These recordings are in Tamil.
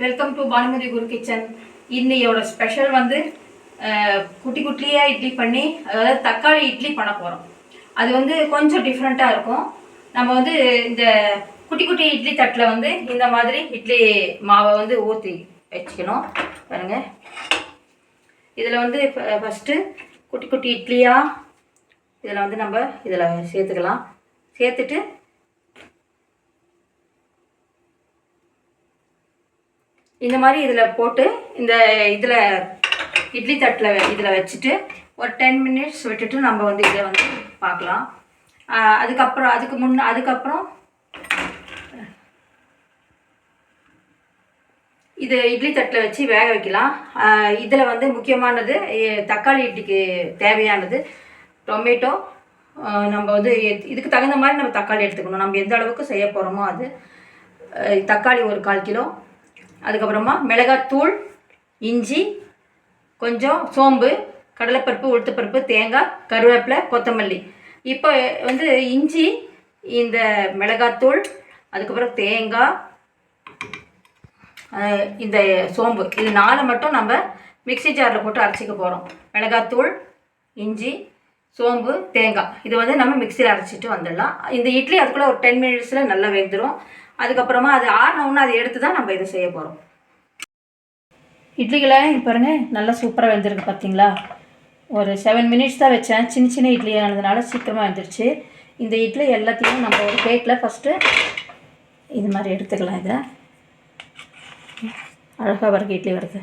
Welcome to Bhanumathi Guru kitchen இன்னையோட ஸ்பெஷல் வந்து குட்டி குட்டியாக இட்லி பண்ணி அதாவது தக்காளி இட்லி பண்ண போகிறோம் அது வந்து கொஞ்சம் டிஃப்ரெண்ட்டாக இருக்கும். நம்ம வந்து இந்த குட்டி குட்டி இட்லி தட்டில் வந்து இந்த மாதிரி இட்லி மாவை வந்து ஊற்றி வச்சுக்கணும். பாருங்க. இதில் வந்து ஃபஸ்ட்டு குட்டி குட்டி இட்லியாக இதில் வந்து நம்ம இதில் சேர்த்துக்கலாம். சேர்த்துட்டு இந்த மாதிரி இதில் போட்டு இந்த இதில் இட்லி தட்டில் இதில் வச்சுட்டு ஒரு டென் மினிட்ஸ் விட்டுட்டு நம்ம வந்து இதை வந்து பார்க்கலாம். அதுக்கப்புறம் அதுக்கு முன்ன அதுக்கப்புறம் இது இட்லி தட்டில் வச்சு வேக வைக்கலாம். இதில் வந்து முக்கியமானது தக்காளி இட்லிக்கு தேவையானது. டொமேட்டோ நம்ம வந்து இதுக்கு தகுந்த மாதிரி நம்ம தக்காளி எடுத்துக்கணும். நம்ம எந்த அளவுக்கு செய்ய போகிறோமோ அது. தக்காளி ஒரு கால் கிலோ. அதுக்கப்புறமா மிளகாத்தூள் இஞ்சி கொஞ்சம் சோம்பு கடலைப்பருப்பு உளுத்தப்பருப்பு தேங்காய் கருவேப்பிலை கொத்தமல்லி. இப்போ வந்து இஞ்சி இந்த மிளகாத்தூள் அதுக்கப்புறம் தேங்காய் இந்த சோம்பு. இது நாலு மட்டும் நம்ம மிக்ஸி ஜாரில் போட்டு அரைச்சிக்க போகிறோம் மிளகாத்தூள் இஞ்சி சோம்பு தேங்காய். இது வந்து நம்ம மிக்சியில் அரைச்சிட்டு வந்துடலாம். இந்த இட்லி அதுக்குள்ளே ஒரு டென் மினிட்ஸில் நல்லா வெந்துடும் அதுக்கப்புறமா அது ஆறினவுன்னு அதை எடுத்து தான் நம்ம இதை செய்ய போகிறோம் இட்லிகளை பாருங்க நல்லா சூப்பராக வெந்திருக்கு பார்த்தீங்களா ஒரு செவன் மினிட்ஸ் தான் வச்சேன். சின்ன சின்ன இட்லி ஆனதுனால சீக்கிரமாக வெந்துருச்சு. இந்த இட்லி எல்லாத்தையும் நம்ம ஒரு பிளேட்டில் ஃபஸ்ட்டு இது மாதிரி எடுத்துக்கலாம் இதை. அழகாக வருது இட்லி வருது.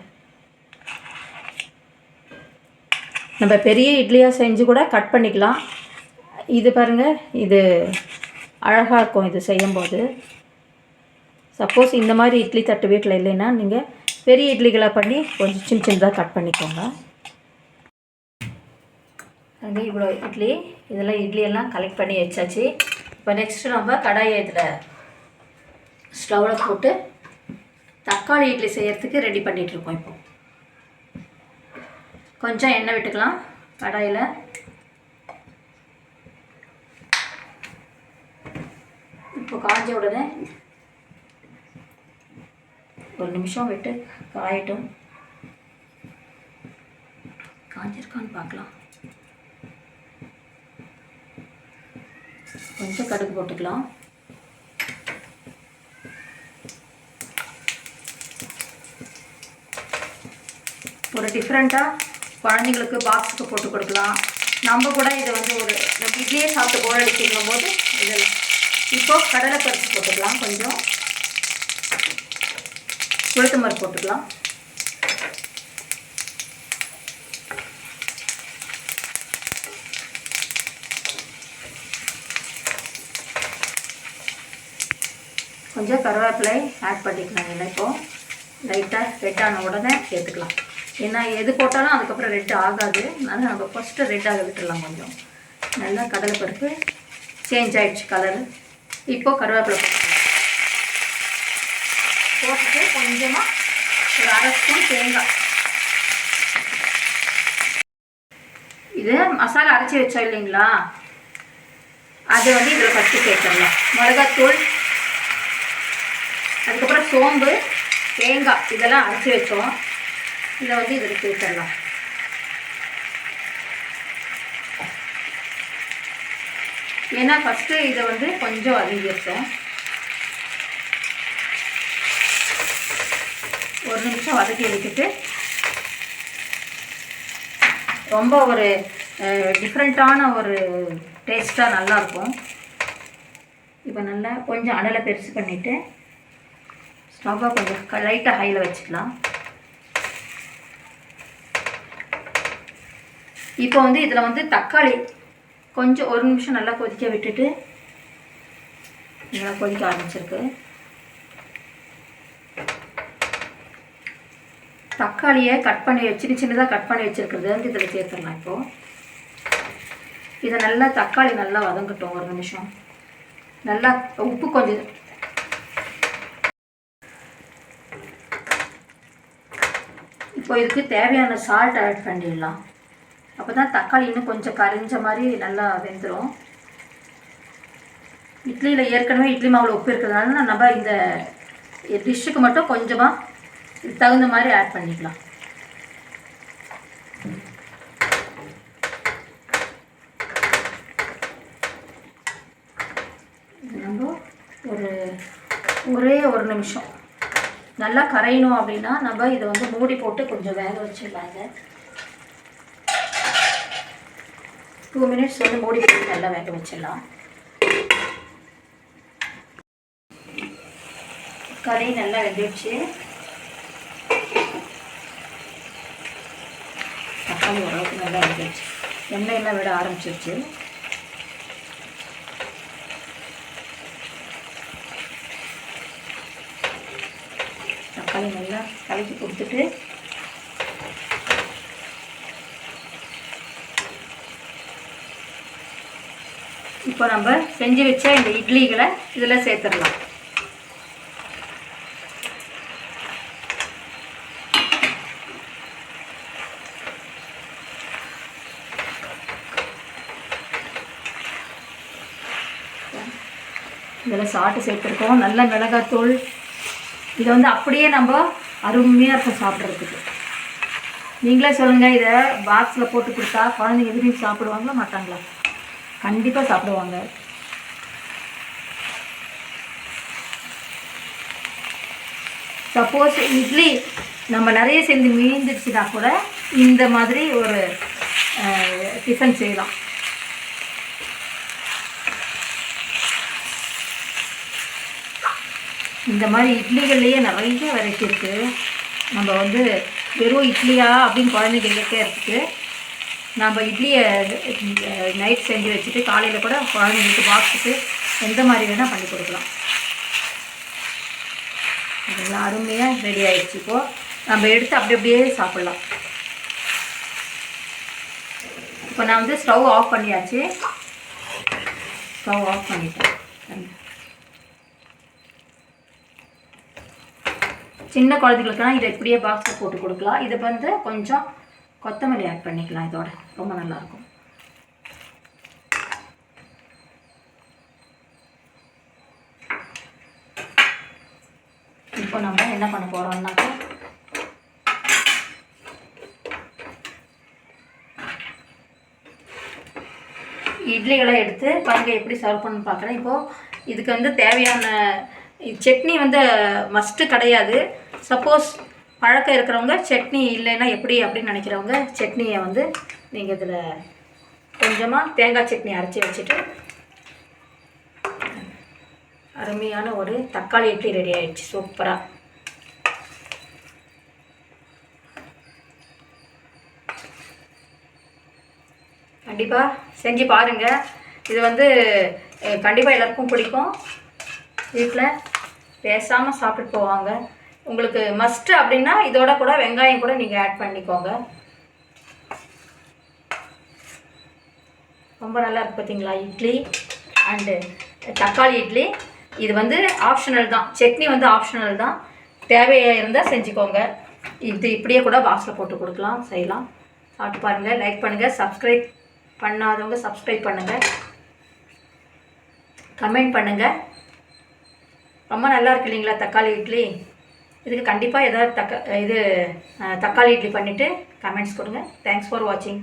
நம்ம பெரிய இட்லியாக செஞ்சு கூட கட் பண்ணிக்கலாம். இது பாருங்கள் இது அழகாக இருக்கும் இது செய்யும்போது. சப்போஸ் இந்த மாதிரி இட்லி தட்டு வீட்டில் இல்லைன்னா நீங்கள் பெரிய இட்லிகளாக பண்ணி கொஞ்சம் சின்ன சின்னதாக கட் பண்ணிக்கோங்க. அங்கே இவ்வளோ இட்லி இதெல்லாம் இட்லி எல்லாம் கலெக்ட் பண்ணி வச்சாச்சு. இப்போ நெக்ஸ்ட்டு நம்ம கடாயை இதில் ஸ்டவ்வில் போட்டு தக்காளி இட்லி செய்கிறதுக்கு ரெடி பண்ணிகிட்ருக்கோம் இருக்கோம் இப்போ. கொஞ்சம் எண்ணெய் விட்டுக்கலாம் கடாயில். இப்போ காஞ்ச உடனே ஒரு நிமிஷம் விட்டு காயட்டும். காஞ்சிருக்கான்னு பார்க்கலாம். கொஞ்சம் கடுகு போட்டுக்கலாம். ஒரு டிஃப்ரெண்ட்டாக குழந்தைங்களுக்கு பாக்ஸுக்கு போட்டு கொடுக்கலாம். நம்ம கூட இதை வந்து ஒரு நம்ம இட்லியே சாப்பிட்டு போர் அடிச்சுக்கும் போது இதில் இப்போது கடலை பருப்பு போட்டுக்கலாம் கொஞ்சம். உளுத்தம்பருப்பு போட்டுக்கலாம். கொஞ்சம் கருவேப்பிலை ஆட் பண்ணிக்கலாம் இதில் இப்போது லைட்டாக ரெட் ஆன உடனே சேர்த்துக்கலாம். ஏன்னா எது போட்டாலும் அதுக்கப்புறம் ரெட் ஆகாது. அதனால் நம்ம ஃபஸ்ட்டு ரெட்டாக விட்டுடலாம் கொஞ்சம். நல்லா கடலைப்பருப்பு சேஞ்ச் ஆகிடுச்சு கலரு இப்போ கருவேப்பிலை போட்டுட்டு கொஞ்சமாக ஒரு அரை ஸ்பூன் தேங்காய். இது மசாலா அரைச்சி வச்சோம் இல்லைங்களா? அது வந்து இதில் ஃபஸ்ட்டு சேர்த்துடலாம். மிளகாத்தூள் அதுக்கப்புறம் சோம்பு தேங்காய் இதெல்லாம் அரைச்சி வச்சோம். இதை வந்து இதில் சேர்த்துடலாம். ஏன்னா ஃபஸ்ட்டு இதை வந்து கொஞ்சம் அதிகரித்தோம் ஒரு நிமிஷம் வதக்கி எடுத்துட்டு ரொம்ப ஒரு டிஃப்ரெண்ட்டான ஒரு டேஸ்ட்டாக நல்லாயிருக்கும் இப்போ நல்லா கொஞ்சம் அடலை பெருசு பண்ணிவிட்டு ஸ்டவ்வை கொஞ்சம் லைட்டாக ஹையில் வச்சுக்கலாம். இப்போ வந்து இதில் வந்து தக்காளி கொஞ்சம் ஒரு நிமிஷம் நல்லா கொதிக்க விட்டுட்டு நல்லா கொதிக்க ஆரம்பிச்சிருக்கு. தக்காளியை கட் பண்ணி வச்சு சின்ன சின்னதாக கட் பண்ணி வச்சுருக்கிறது வந்து இதில் சேர்த்துடலாம் இப்போது இதை நல்லா தக்காளி நல்லா வதங்கட்டும் ஒரு நிமிஷம். நல்லா உப்பு கொஞ்சம். இப்போ இதுக்கு தேவையான சால்ட் ஆட் பண்ணிடலாம். அப்போ தான் தக்காளி இன்னும் கொஞ்சம் கரைஞ்ச மாதிரி நல்லா வெந்துடும் இட்லியில் ஏற்கனவே இட்லி மாவில் உப்பு இருக்கிறதுனால நம்ம இந்த டிஷ்ஷுக்கு மட்டும் கொஞ்சமாக தகுந்த மாதிரி ஆட் பண்ணிக்கலாம். நம்ம ஒரு ஒரே ஒரு நிமிஷம். நல்லா கரையணும் அப்படின்னா நம்ம இதை வந்து மூடி போட்டு கொஞ்சம் வேக வச்சிடலாம் இதை டூ மினிட்ஸ் வந்து மூடி போட்டு நல்லா வேக வச்சிடலாம். கறி நல்லா வெந்துடுச்சு தக்காளி ஓரளவுக்கு நல்லா வெந்துடுச்சு எண்ணெயெல்லாம் விட ஆரம்பிச்சிருச்சு. தக்காளி நல்லா கலக்கி கொடுத்துட்டு இப்போ நம்ம செஞ்சு வச்ச இந்த இட்லிகளை இதில் சேர்த்துடலாம். இதில் சாட்டு சேர்த்துருக்கோம். நல்ல மிளகாத்தூள். இதை வந்து அப்படியே நம்ம அருமையாக இருக்கும் சாப்பிட்றதுக்கு. நீங்களே சொல்லுங்கள் இதை பாக்ஸில் போட்டு கொடுத்தா குழந்தைங்க எதுவும் சாப்பிடுவாங்களா மாட்டாங்களா? கண்டிப்பாக சாப்பிடுவாங்க. சப்போஸ் இட்லி நம்ம நிறைய சேர்ந்து மீந்துடுச்சுன்னா கூட இந்த மாதிரி ஒரு டிஃபன் செய்யலாம். இந்த மாதிரி இட்லிகள்லேயே நிறைய வெரைட்டி இருக்குது நம்ம வந்து வெறும் இட்லியா அப்படின்னு குழந்தைங்க இருக்குது நம்ம இட்லியை நைட் செஞ்சு வச்சுட்டு காலையில் கூட குழந்தைங்களுக்கு பாக்ஸுக்கு எந்த மாதிரி வேணால் பண்ணி கொடுக்கலாம். அதெல்லாம் அருமையாக ரெடி ஆகிடுச்சு இப்போது நம்ம எடுத்து அப்படி அப்படியே சாப்பிட்லாம். இப்போ நான் வந்து ஸ்டவ் ஆஃப் பண்ணியாச்சு. ஸ்டவ் ஆஃப் பண்ணிட்டேன். சின்ன குழந்தைகளுக்குலாம் இதை இப்படியே பாக்ஸில் போட்டு கொடுக்கலாம். இதை வந்து கொஞ்சம் கொத்தமல்லி ஆட் பண்ணிக்கலாம் இதோட. ரொம்ப நல்லாயிருக்கும். இப்போ நம்ம என்ன பண்ண போகிறோம்னாக்கா இட்லிகளை எடுத்து பாருங்க எப்படி சர்வ் பண்ணு பார்க்குறேன் இப்போது இதுக்கு வந்து தேவையான சட்னி வந்து மஸ்ட்டு கிடையாது. சப்போஸ் பழக்கம் இருக்கிறவங்க சட்னி இல்லைன்னா எப்படி அப்படின்னு நினைக்கிறவங்க சட்னியை வந்து நீங்கள் இதில் கொஞ்சமாக தேங்காய் சட்னி அரைச்சி வச்சுட்டு அருமையான ஒரு தக்காளி இட்லி ரெடி ஆயிடுச்சு. சூப்பராக கண்டிப்பாக செஞ்சு பாருங்கள் இது வந்து கண்டிப்பாக எல்லாருக்கும் பிடிக்கும். வீட்டில் பேசாமல் சாப்பிட்டு போவாங்க. உங்களுக்கு மஸ்ட்டு அப்படின்னா இதோட கூட வெங்காயம் கூட நீங்கள் ஆட் பண்ணிக்கோங்க. ரொம்ப நல்லா இருக்கு பார்த்தீங்களா இட்லி அண்டு தக்காளி இட்லி. இது வந்து ஆப்ஷனல் தான். சட்னி வந்து ஆப்ஷனல் தான். தேவையாக இருந்தால் செஞ்சுக்கோங்க. இது இப்படியே கூட பாக்ஸில் போட்டு கொடுக்கலாம் செய்யலாம். சாப்பிட்டு பாருங்கள் லைக் பண்ணுங்கள் சப்ஸ்கிரைப் பண்ணாதவங்க சப்ஸ்கிரைப் பண்ணுங்கள் கமெண்ட் பண்ணுங்கள் ரொம்ப நல்லா இருக்கு இல்லைங்களா தக்காளி இட்லி? இதுக்கு கண்டிப்பாக ஏதாவது தக்கா இது தக்காளி இட்லி பண்ணிவிட்டு கமெண்ட்ஸ் கொடுங்க. தேங்க்ஸ் ஃபார் வாட்சிங்